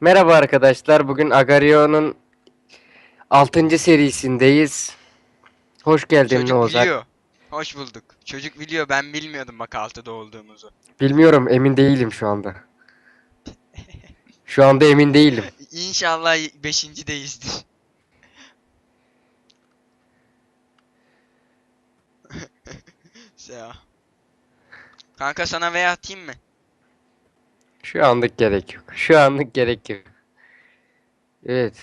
Merhaba arkadaşlar. Bugün Agario'nun 6. serisindeyiz. Hoş geldin Çocuk Ozan. biliyor. Hoş bulduk. Çocuk biliyor ben bilmiyordum bak altıda olduğumuzu. Bilmiyorum, emin değilim şu anda. Şu anda emin değilim. İnşallah beşincideyizdir. ya. Kanka sana V atayım mı? Şu anlık gerek yok. Şu anlık gerek yok. Evet.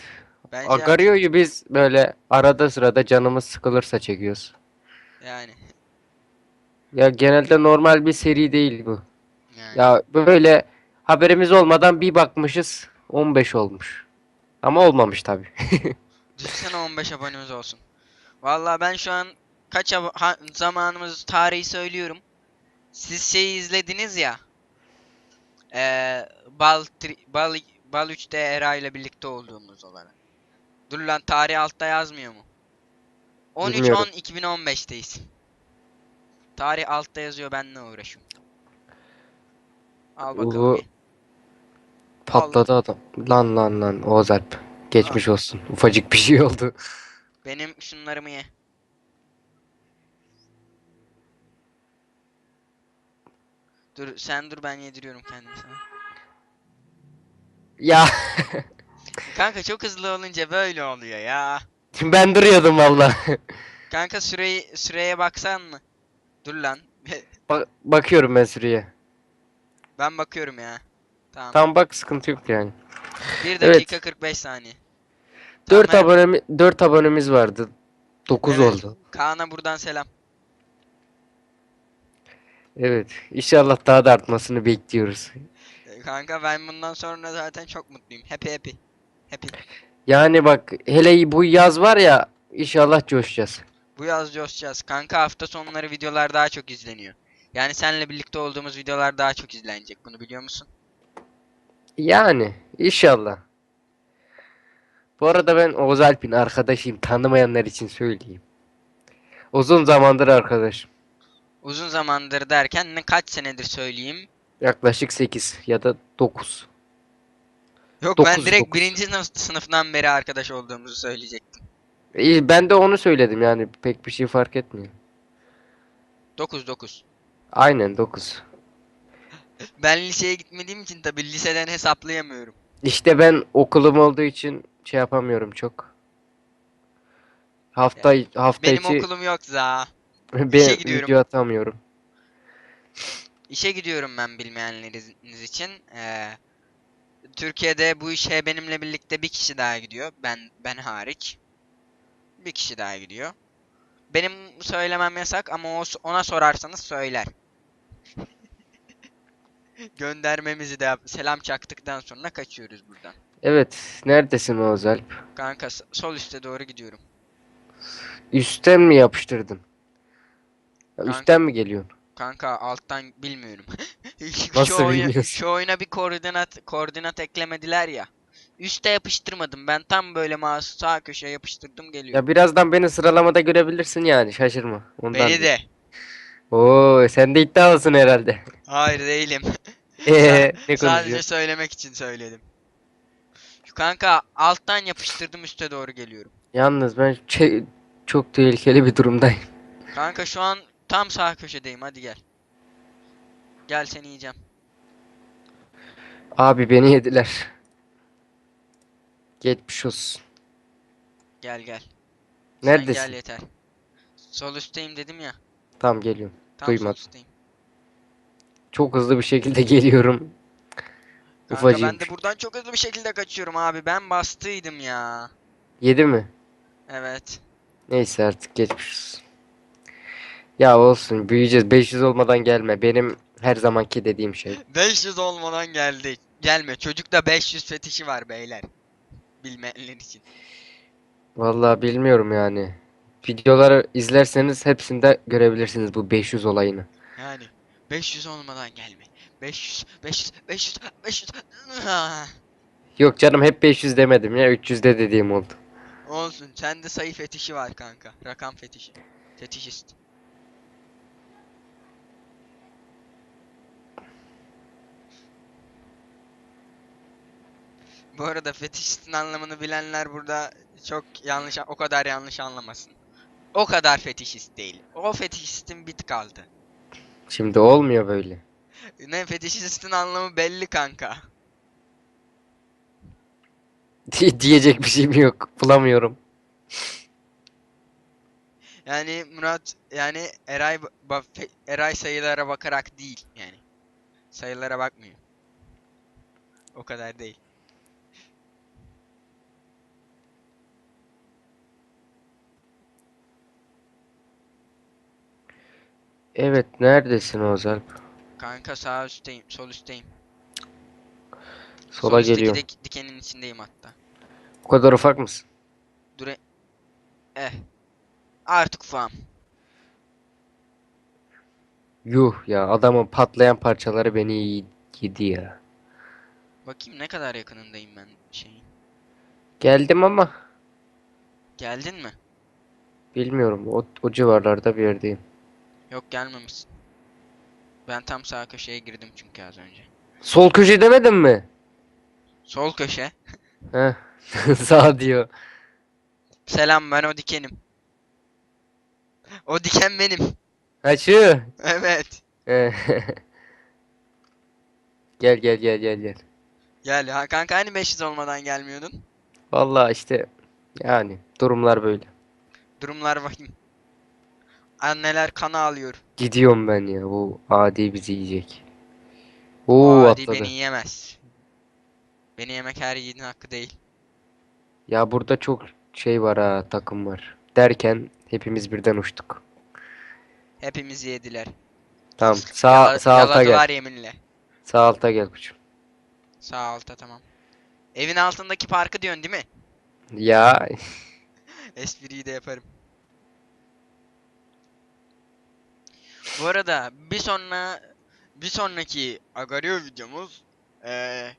Bence Agario'yu biz böyle arada sırada canımız sıkılırsa çekiyoruz. yani. Ya genelde normal bir seri değil bu. yani. Ya böyle haberimiz olmadan bir bakmışız 15 olmuş. Ama olmamış tabii. Düşünsene 15 abonemiz olsun. Vallahi ben şu an kaç zamanımız tarihi söylüyorum. Siz şeyi izlediniz ya. Eee Bal tri- Bal Bal 3'te Era ile birlikte olduğumuz olarak. Dur lan tarih altta yazmıyor mu? 13 Bilmiyorum. 10 2015'teyiz. Tarih altta yazıyor ben ne uğraşıyorum. Al bakalım. Bir. Patladı adam. Lan lan lan Oğuz Alp. Geçmiş olsun. Ufacık bir şey oldu. Benim şunlarımı ye. Dur sen dur ben yediriyorum kendimi sana. Ya Kanka çok hızlı olunca böyle oluyor ya. ben duruyordum valla. Kanka süreyi süreye baksan mı? Dur lan. Ba- bakıyorum ben süreye. ben bakıyorum ya. Tamam. Tam bak sıkıntı yok yani. 1 Evet. dakika 45 saniye. 4 Tamam, abonemi 4 abonemiz vardı. 9 Evet. oldu. Kaan'a buradan selam. Evet. İnşallah daha da artmasını bekliyoruz. E, Kanka ben bundan sonra zaten çok mutluyum. Happy happy. Happy. Yani bak hele bu yaz var ya inşallah coşacağız. Bu yaz coşacağız. Kanka hafta sonları videolar daha çok izleniyor. Yani seninle birlikte olduğumuz videolar daha çok izlenecek. Bunu biliyor musun? Yani inşallah. Bu arada ben Oğuz Alp'in arkadaşıyım. Tanımayanlar için söyleyeyim. Uzun zamandır arkadaşım. Uzun zamandır derken ne kaç senedir söyleyeyim. Yaklaşık 8 ya da 9. Yok ben Dokuz, direkt dokuz. birinci sınıf, sınıftan beri arkadaş olduğumuzu söyleyecektim. İyi, ben de onu söyledim yani pek bir şey fark etmiyor. 9 9. Aynen 9. Ben liseye gitmediğim için tabi liseden hesaplayamıyorum. İşte ben okulum olduğu için şey yapamıyorum çok. Hafta hafta Benim içi okulum yok za. Ben gidiyorum. video atamıyorum. İşe gidiyorum ben bilmeyenleriniz için. Ee, Türkiye'de bu işe benimle birlikte bir kişi daha gidiyor. Ben ben hariç. Bir kişi daha gidiyor. Benim söylemem yasak ama o, ona sorarsanız söyler. Göndermemizi de yap- selam çaktıktan sonra kaçıyoruz buradan. Evet, neredesin Oğuz Alp? Kanka sol üste doğru gidiyorum. Üstten mi yapıştırdın? Ya Kanka- Üstten mi geliyorsun? Kanka alttan bilmiyorum. Şu Nasıl oyuna- bilmiyorsun? Şu oyuna bir koordinat koordinat eklemediler ya. Üste yapıştırmadım. Ben tam böyle mouse sağ köşeye yapıştırdım geliyor. Ya birazdan beni sıralamada görebilirsin yani şaşırma. Ondan Beni de. Oo, sen de iddialısın herhalde. Hayır değilim. Eee ne Sadece konuşuyorsun? söylemek için söyledim. Şu kanka alttan yapıştırdım üste doğru geliyorum. Yalnız ben çe- çok tehlikeli bir durumdayım. Kanka şu an tam sağ köşedeyim hadi gel. Gel seni yiyeceğim. Abi beni yediler. Geçmiş olsun. Gel gel. Sen Neredesin? gel yeter. Sol üstteyim dedim ya. Tamam geliyorum. Tam sol Duymadım. üstteyim. Çok hızlı bir şekilde geliyorum. Kanka ben Ufacıyım. de buradan çok hızlı bir şekilde kaçıyorum abi. Ben bastıydım ya. Yedi mi? Evet. Neyse artık geçmiş olsun. Ya olsun büyüyeceğiz. 500 olmadan gelme. Benim her zamanki dediğim şey. 500 olmadan geldi. Gelme. Çocukta 500 fetişi var beyler. Bilmeyenler için. Vallahi bilmiyorum yani. Videoları izlerseniz hepsinde görebilirsiniz bu 500 olayını. Yani 500 olmadan gelme. 500, 500, 500, 500. Ah, Yok canım hep 500 demedim ya 300 de dediğim oldu. Olsun. Sende sayı fetişi var kanka. Rakam fetişi. Fetişist. Bu arada fetişistin anlamını bilenler burada çok yanlış o kadar yanlış anlamasın. O kadar fetişist değil. O fetişistin bir tık altı. Şimdi olmuyor böyle. Ne fetişistin anlamı belli kanka. Diyecek bir şeyim yok. Bulamıyorum. Yani Murat yani Eray Eray sayılara bakarak değil yani. Sayılara bakmıyor. O kadar değil. Evet neredesin Ozalp? Kanka sağ üstteyim, sol üstteyim. Sola Sol üstteki geliyor. dik- dikenin içindeyim hatta. O kadar ufak mısın? Dur. e- Eh. Artık ufağım. Yuh ya adamın patlayan parçaları beni y- yedi ya. Bakayım ne kadar yakınındayım ben şeyin. Geldim ama Geldin mi? bilmiyorum o, o civarlarda bir yerdeyim. Yok gelmemişsin. Ben tam sağ köşeye girdim çünkü az önce. Sol köşe demedin mi? Sol köşe. Heh. Sağ diyor. Selam ben o dikenim. O diken benim. Ha şu. Evet. Gel gel gel gel gel. Gel ha kanka hani 500 olmadan gelmiyordun? Vallahi işte yani durumlar böyle. Durumlar vahim. Anneler kana alıyor. Gidiyorum ben ya bu adi bizi yiyecek. Oo adi atladı. beni yiyemez. Beni yemek her yiğidin hakkı değil. Ya burada çok şey var ha takım var. Derken hepimiz birden uçtuk. Hepimizi yediler. Tamam sağ Yala- sağ alta yaladılar gel. yeminle. Sağ alta gel kuçum. Sağ alta tamam. Evin altındaki parkı diyorsun değil mi? Ya Espriyi de yaparım. Bu arada bir sonra bir sonraki Agario videomuz eee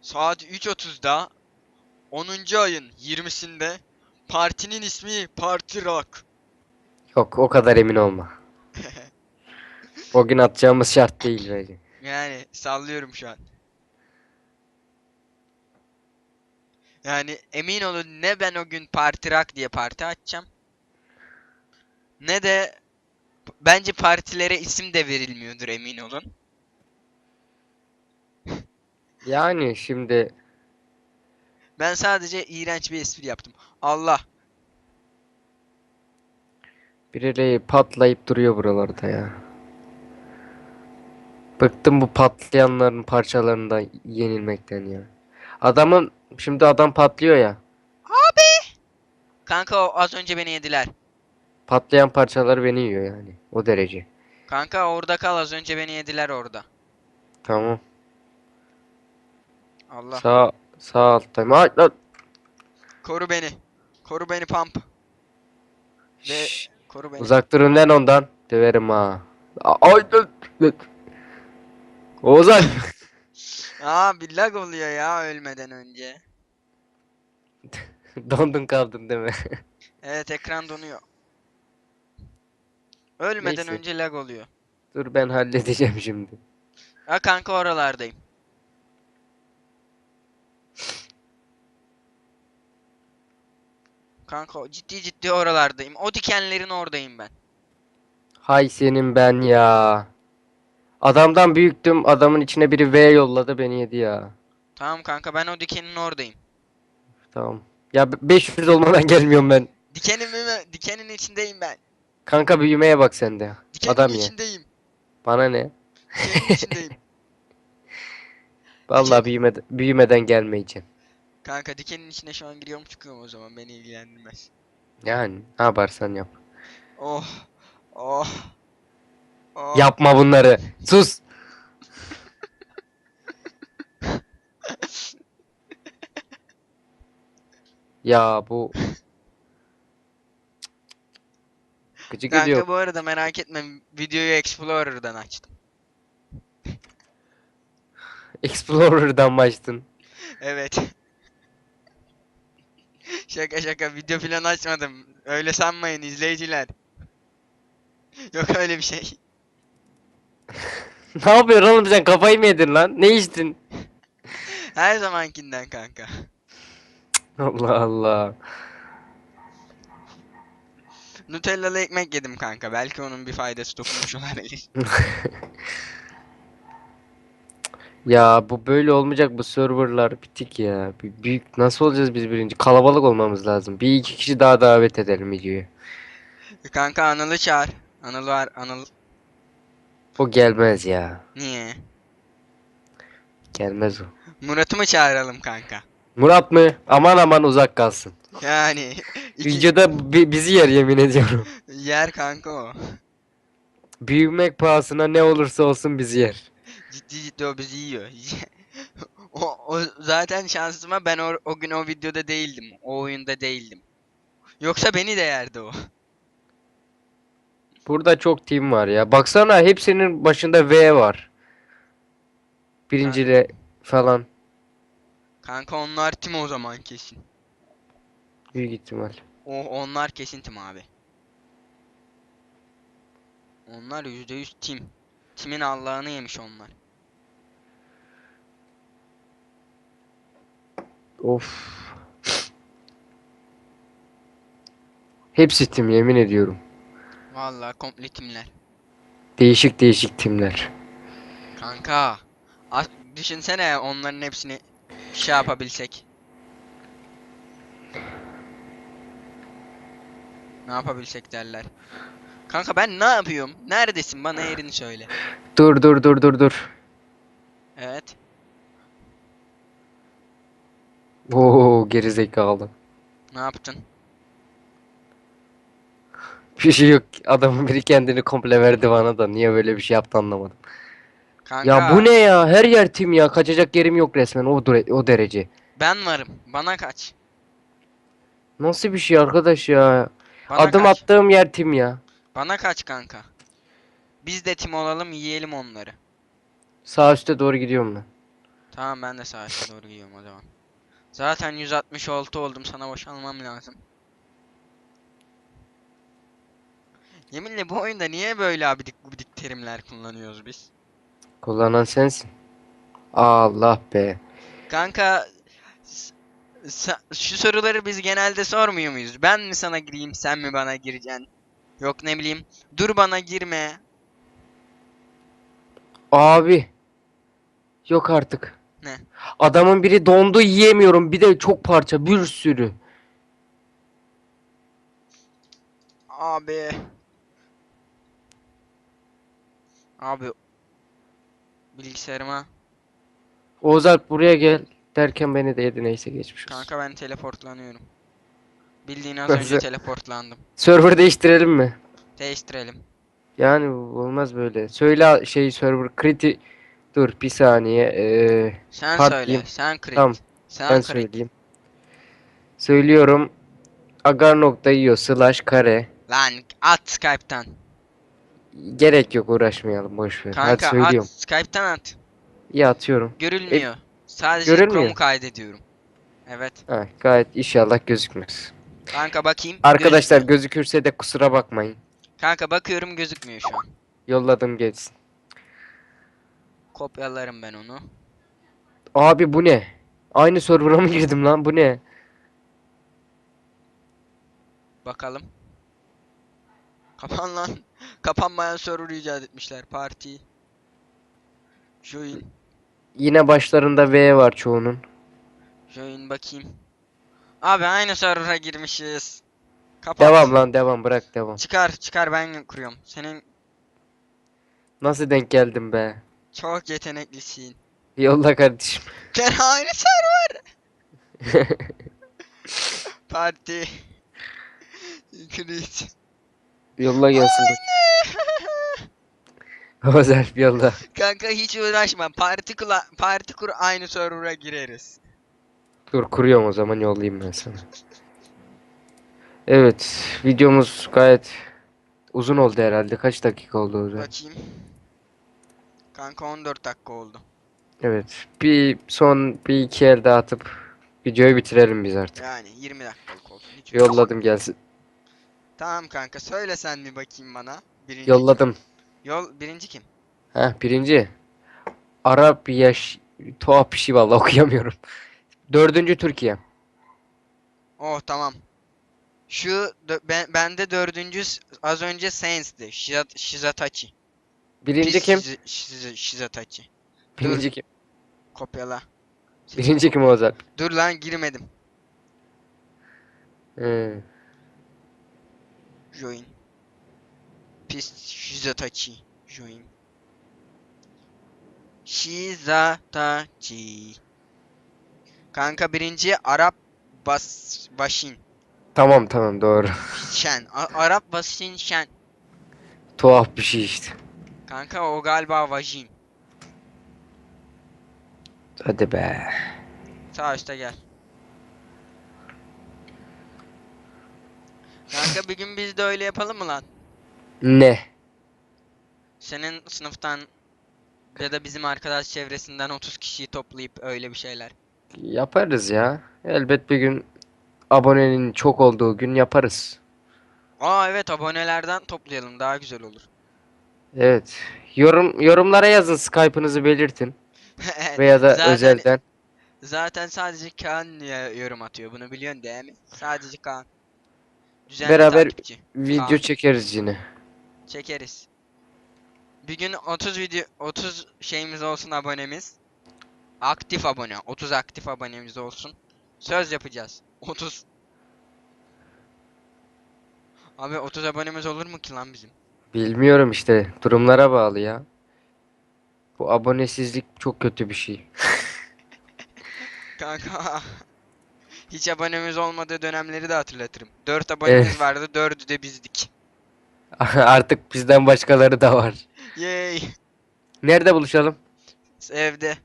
saat 3.30'da 10. ayın 20'sinde partinin ismi Parti Rock. yok o kadar emin olma. O gün atacağımız şart değil bence. Yani sallıyorum şu an. Yani emin olun ne ben o gün Parti Rock diye parti açacağım. Ne de bence partilere isim de verilmiyordur emin olun. Yani şimdi Ben sadece iğrenç bir espri yaptım. Allah. birileri patlayıp duruyor buralarda ya. Bıktım bu patlayanların parçalarından yenilmekten ya. Adamın şimdi adam patlıyor ya. Kanka o az önce beni yediler. Patlayan parçaları beni yiyor yani. O derece. Kanka orada kal az önce beni yediler orada. Tamam. Allah. Sağ sağ alttayım. Ay, lan. Koru beni. Koru beni pump. Ve Şşş, koru beni. uzak durun lan ondan. Döverim ha. A- Ay, lan, lan. Ozan. Aa bir lag oluyor ya ölmeden önce. Dondun kaldın değil mi? Evet ekran donuyor. Ölmeden Neyse. önce lag oluyor. Dur ben halledeceğim şimdi. Ha kanka oralardayım. Kanka ciddi ciddi oralardayım. O dikenlerin oradayım ben. Hay senin ben ya. Adamdan büyüktüm. Adamın içine biri V yolladı beni yedi ya. Tamam kanka ben o dikenin oradayım. Tamam. Ya b- 500 olmadan gelmiyorum ben. Dikenin? Dikenin içindeyim ben. Kanka büyümeye bak sen de. Dikenin Adam ye. içindeyim. Bana ne? Dikenin içindeyim. Vallahi büyüme, büyümeden gelmeyeceğim. Kanka dikenin içine şu an giriyorum çıkıyorum o zaman beni ilgilendirmez. Yani ne yaparsan yap. Oh. Oh. Oh. Yapma bunları. Sus. Ya bu Gıcık Kanka ediyor. bu arada merak etme videoyu Explorer'dan açtım. Explorer'dan mı açtın? Evet. şaka şaka video falan açmadım. Öyle sanmayın izleyiciler. Yok öyle bir şey. Ne yapıyorsun oğlum sen kafayı mı yedin lan? Ne içtin? Her zamankinden kanka. Allah Allah. Nutellalı ekmek yedim kanka. Belki onun bir faydası dokunmuş olabilir. Ya bu böyle olmayacak bu serverlar bitik ya. Bir- Büyük nasıl olacağız biz birinci? Kalabalık olmamız lazım. Bir iki kişi daha davet edelim videoya. kanka Anıl'ı çağır. Anıl var. Anıl O gelmez ya. niye? Gelmez o. Murat'ı mı çağıralım kanka? Murat mı? Aman aman uzak kalsın. Yani iki- Videoda bi- bizi yer yemin ediyorum. yer kanka o. Büyümek pahasına ne olursa olsun bizi yer. Ciddi ciddi o bizi yiyor. o, o zaten şansıma ben o, o gün o videoda değildim. O oyunda değildim. Yoksa beni de yerdi o. Burada çok team var ya. Baksana hepsinin başında V var. Birinciyle falan. Kanka onlar tim o zaman kesin. Büyük ihtimal. O onlar kesin tim abi. Onlar %100 tim. Timin Allah'ını yemiş onlar. Of. Hepsi tim yemin ediyorum. Vallahi komple timler. Değişik değişik timler. Kanka. düşünsene onların hepsini şey yapabilsek. Ne yapabilsek derler. Kanka ben ne yapıyorum? Neredesin? Bana yerini söyle. Dur dur dur dur dur. Evet. Oo gerizekalı. Ne yaptın? Bir şey yok. Adamın biri kendini komple verdi bana da. Niye böyle bir şey yaptı anlamadım. Kanka. Ya bu ne ya? Her yer tim ya. Kaçacak yerim yok resmen. O, dure- o derece. Ben varım. Bana kaç. Nasıl bir şey arkadaş ya? Bana Adım kaç. attığım yer tim ya. Bana kaç kanka. Biz de tim olalım yiyelim onları. Sağ üste doğru gidiyorum ben. Tamam ben de sağa doğru gidiyorum o zaman. Zaten 166 oldum sana boşalmam lazım. Yeminle bu oyunda niye böyle abidik gubidik terimler kullanıyoruz biz? Kullanan sensin. Allah be. Kanka şu soruları biz genelde sormuyor muyuz? Ben mi sana gireyim sen mi bana gireceksin? Yok ne bileyim dur bana girme. Abi. Yok artık. Ne? Adamın biri dondu yiyemiyorum. Bir de çok parça. Bir sürü. Abi. Abi. Bilgisayarıma. Oğuz Alp buraya gel. Derken beni de yedi neyse geçmiş olsun. Kanka ben teleportlanıyorum. Bildiğin az Nasıl? önce teleportlandım. Server değiştirelim mi? Değiştirelim. Yani olmaz böyle. Söyle şey server kriti. Dur bir saniye. Ee, Sen Part söyle. diyeyim. Sen crit. Tamam, Sen ben crit. söyleyeyim. Söylüyorum. agar.io slash kare. Lan at Skype'tan. Gerek yok uğraşmayalım boş ver. Hadi Kanka at söylüyorum. Skype'tan at. İyi atıyorum. Görülmüyor. Sadece görülmüyor. Chrome'u kaydediyorum. Evet. Ha, gayet inşallah gözükmez. Kanka bakayım. Arkadaşlar gözükmüyor. gözükürse de kusura bakmayın. Kanka bakıyorum gözükmüyor şu an. Yolladım geçsin. Kopyalarım ben onu. Abi bu ne? Aynı server'a mı girdim lan bu ne? Bakalım. Kapan lan. Kapanmayan server icat etmişler. Parti. Join. Yine başlarında V var çoğunun. Join bakayım. Abi aynı server'a girmişiz. Kapat. Devam lan devam bırak devam. Çıkar çıkar ben kuruyorum. Senin Nasıl denk geldim be? çok yeteneklisin. Yolla kardeşim. Gene aynı server. Parti. Creed. Yolla gelsin. Oğuz Alp yolla. Kanka hiç uğraşma. Parti, kula parti kur aynı server'a gireriz. Dur kuruyorum o zaman yollayayım ben sana. Evet videomuz gayet uzun oldu herhalde. Kaç dakika oldu Oğuz Alp? Bakayım. Kanka 14 dakika oldu. Evet bir son bir iki el daha atıp videoyu bitirelim biz artık. Yani 20 dakikalık olsun. Hiç Yolladım gelsin. Tamam kanka söyle sen bir bakayım bana. Birinci Yolladım. Yol birinci kim? Ha birinci. Arap yaş Tuhaf bir şey vallahi okuyamıyorum. Dördüncü Türkiye. Oh tamam. Şu ben bende dördüncü az önce Saints'ti. Shiza- Shizatachi. Birinci Pis kim? Shiza- Shizatachi. Birinci kim? Kopyala. Birinci kim Ozan? Dur lan girmedim. Hı. Join. Shizatachi. Join. Shizatachi. Kanka birinci Arap Bas Başin. Tamam tamam doğru. Şen. A- Arap Başin Şen. Tuhaf bir şey işte. Kanka o galiba Vajin. Hadi be. Sağ üstte gel. Kanka bir gün biz de öyle yapalım mı lan? Ne? Senin sınıftan ya da bizim arkadaş çevresinden 30 kişiyi toplayıp öyle bir şeyler. Yaparız ya. Elbet bir gün abonenin çok olduğu gün yaparız. Aa evet abonelerden toplayalım daha güzel olur. Evet. Yorum yorumlara yazın Skype'ınızı belirtin veya da Zaten- özelden. Zaten sadece Kaan yorum atıyor bunu biliyorsun değil mi? Sadece Kaan. Düzenli Beraber takipçi. Video Kaan. çekeriz yine. Çekeriz. Bir gün 30 video 30 şeyimiz olsun abonemiz. Aktif abone. 30 aktif abonemiz olsun. Söz yapacağız. 30. Abi 30 abonemiz olur mu ki lan bizim? Bilmiyorum işte durumlara bağlı ya. Bu abonesizlik çok kötü bir şey. Kanka. Hiç abonemiz olmadığı dönemleri de hatırlatırım. 4 abonemiz Evet. vardı. 4'ü de bizdik. Artık bizden başkaları da var. Yay. Nerede buluşalım? Evde.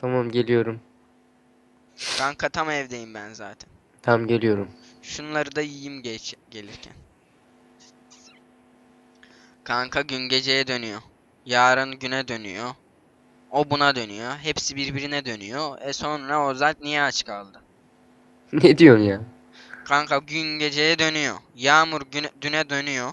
Tamam geliyorum. Kanka tam evdeyim ben zaten. Tamam geliyorum. Şunları da yiyeyim geç gelirken. Kanka gün geceye dönüyor. Yarın güne dönüyor. O buna dönüyor. Hepsi birbirine dönüyor. E sonra Ozalp niye aç kaldı? Ne diyorsun ya? Kanka gün geceye dönüyor. Yağmur güne, düne dönüyor.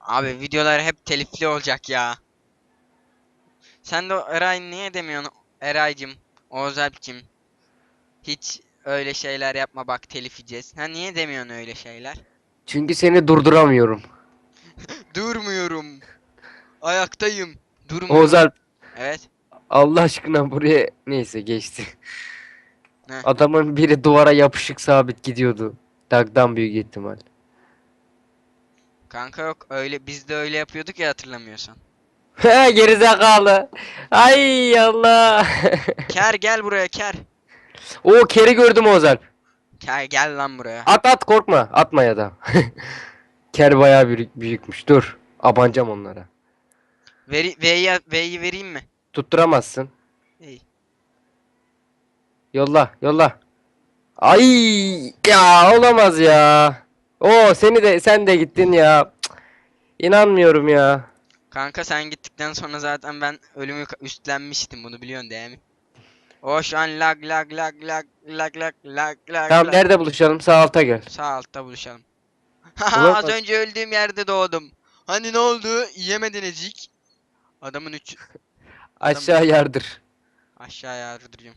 Abi videolar hep telifli olacak ya. Sen de Eray niye demiyorsun Eraycım, Oğuz Alp'cim? Hiç öyle şeyler yapma bak telif yiyeceğiz. Ha niye demiyorsun öyle şeyler? Çünkü seni durduramıyorum. Durmuyorum. Ayaktayım. Durmuyorum. Ozalp Evet. Allah aşkına buraya neyse geçti. Ne? Adamın biri duvara yapışık sabit gidiyordu. Dagdan büyük ihtimal. Kanka yok öyle biz de öyle yapıyorduk ya hatırlamıyorsan. He gerizekalı. Ay Allah. Ker gel buraya ker. o keri gördüm Ozalp. Ker gel lan buraya. At at korkma. Atma ya da. Ker bayağı büyük, büyükmüş. Dur. Abanacağım onlara. Veri, V'yi V'yi vereyim mi? Tutturamazsın. İyi. Yolla, yolla. Ay ya olamaz ya. O seni de sen de gittin ya. Cık, İnanmıyorum ya. Kanka sen gittikten sonra zaten ben ölümü ka- üstlenmiştim bunu biliyorsun değil mi? O şu an lag lag lag lag lag lag lag lag Tamam lag. nerede buluşalım? Sağ alta gel. Sağ altta buluşalım. Az önce öldüğüm yerde doğdum. Hani ne oldu? Yemediniz ilk. Adamın üç Aşağı yardır. aşağıya yardıracağım.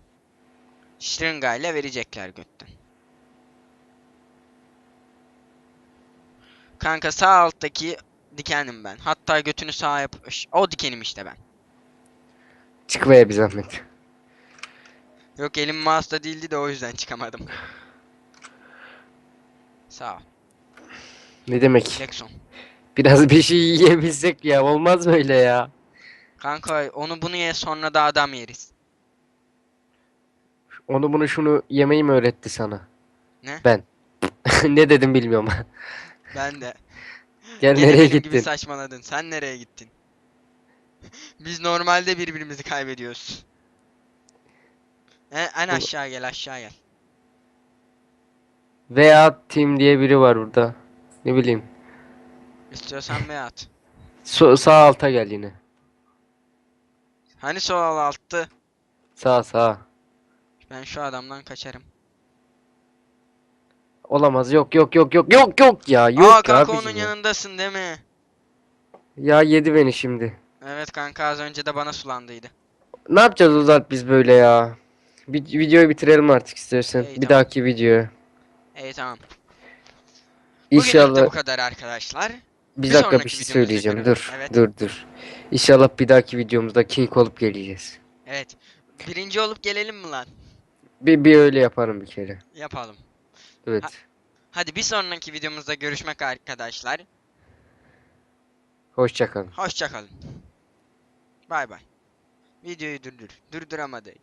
Şırıngayla verecekler götten. Kanka sağ alttaki dikenim ben. Hatta götünü sağa yap. O dikenim işte ben. Çık be bir zahmet. Yok elim mouse'da değildi de o yüzden çıkamadım. Sağ ol. Ne demek? Jackson. Biraz bir şey yiyebilsek ya. Olmaz böyle ya. Kanka onu bunu ye sonra da adam yeriz. Onu bunu şunu yemeyi mi öğretti sana? Ne? Ben. ne dedim bilmiyorum. Ben de. Gel Gene nereye benim gibi gittin? saçmaladın. Sen nereye gittin? Biz normalde birbirimizi kaybediyoruz. En, en Oğlum- aşağı gel aşağı gel. Veya Team diye biri var burada. Ne bileyim. İstiyorsan ve at. So- sağ alta gel yine. Hani sol alttı? Sağ sağ. Ben şu adamdan kaçarım. Olamaz. Yok yok yok yok yok yok ya. Yok Aa kanka abicim onun ya. yanındasın değil mi? Ya yedi beni şimdi. Evet kanka az önce de bana sulandıydı. Ne yapacağız Uzat biz böyle ya? Bir videoyu bitirelim artık istersen. İyi, bir tamam. dahaki video. İyi tamam. Bugünlük de İnşallah bu kadar arkadaşlar. bir bir dakika bir şey söyleyeceğim. görüşürüz. Dur. Evet. Dur dur. İnşallah bir dahaki videomuzda King olup geleceğiz. Evet. Birinci olup gelelim mi lan? Bir bir öyle yaparım bir kere. Yapalım. Evet. Ha- Hadi bir sonraki videomuzda görüşmek arkadaşlar. Hoşça kalın. Hoşçakalın. Bay bay. Videoyu durdur. Durduramadı.